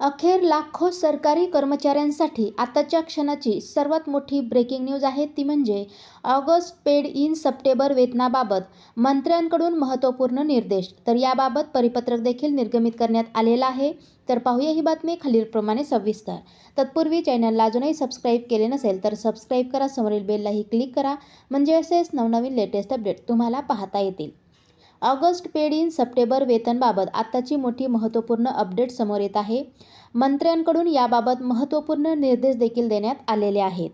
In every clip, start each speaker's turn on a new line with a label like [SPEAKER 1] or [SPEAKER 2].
[SPEAKER 1] अखेर लाखो सरकारी कर्मचाऱ्यांसाठी आताच्या क्षणाची सर्वात मोठी ब्रेकिंग न्यूज आहे ती म्हणजे ऑगस्ट पेड इन सप्टेंबर वेतनाबाबत मंत्र्यांकडून महत्त्वपूर्ण निर्देश. तर याबाबत परिपत्रक देखील निर्गमित करण्यात आलेलं आहे. तर पाहूया ही बातमी खालीलप्रमाणे सविस्तर. तत्पूर्वी चॅनलला अजूनही सबस्क्राईब केले नसेल तर सबस्क्राईब करा. समोरील बेललाही क्लिक करा. म्हणजे असेच नवनवीन लेटेस्ट अपडेट तुम्हाला पाहता येतील. ऑगस्ट पेड इन सप्टेंबर वेतनबाबत आत्ताची मोठी महत्त्वपूर्ण अपडेट समोर येत आहे. मंत्र्यांकडून याबाबत महत्त्वपूर्ण निर्देश देखील देण्यात आलेले आहेत.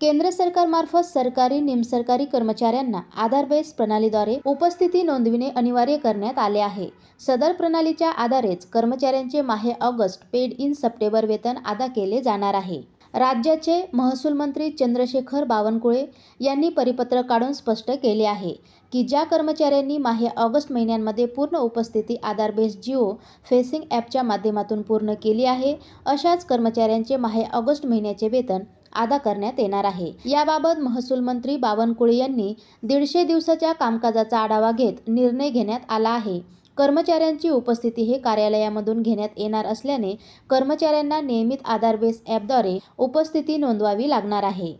[SPEAKER 1] केंद्र सरकारमार्फत सरकारी निमसरकारी कर्मचाऱ्यांना आधार बेस प्रणालीद्वारे उपस्थिती नोंदविणे अनिवार्य करण्यात आले आहे. सदर प्रणालीच्या आधारेच कर्मचाऱ्यांचे माहे ऑगस्ट पेड इन सप्टेंबर वेतन अदा केले जाणार आहे. राज्याचे महसूल मंत्री चंद्रशेखर बावनकुळे यांनी परिपत्र काढून स्पष्ट केले आहे की ज्या कर्मचाऱ्यांनी माहे ऑगस्ट महिन्यांमध्ये पूर्ण उपस्थिती आधार बेस जिओ फेसिंग ॲपच्या माध्यमातून पूर्ण केली आहे अशाच कर्मचाऱ्यांचे माहे ऑगस्ट महिन्याचे वेतन अदा करण्यात येणार आहे. याबाबत महसूल मंत्री बावनकुळे यांनी दीडशे दिवसाच्या कामकाजाचा आढावा घेत निर्णय घेण्यात आला आहे. कर्मचाऱ्यांची उपस्थिती हे कार्यालयामधून घेण्यात येणार असल्याने कर्मचाऱ्यांना नियमित आधार बेस ॲपद्वारे उपस्थिती नोंदवावी लागणार आहे.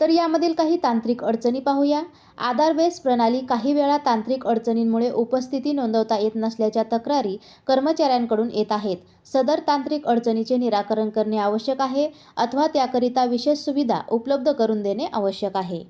[SPEAKER 1] तर यामधील काही तांत्रिक अडचणी पाहूया. आधार बेस प्रणाली काही वेळा तांत्रिक अडचणींमुळे उपस्थिती नोंदवता येत नसल्याच्या तक्रारी कर्मचाऱ्यांकडून येत आहेत. सदर तांत्रिक अडचणीचे निराकरण करणे आवश्यक आहे अथवा त्याकरिता विशेष सुविधा उपलब्ध करून देणे आवश्यक आहे.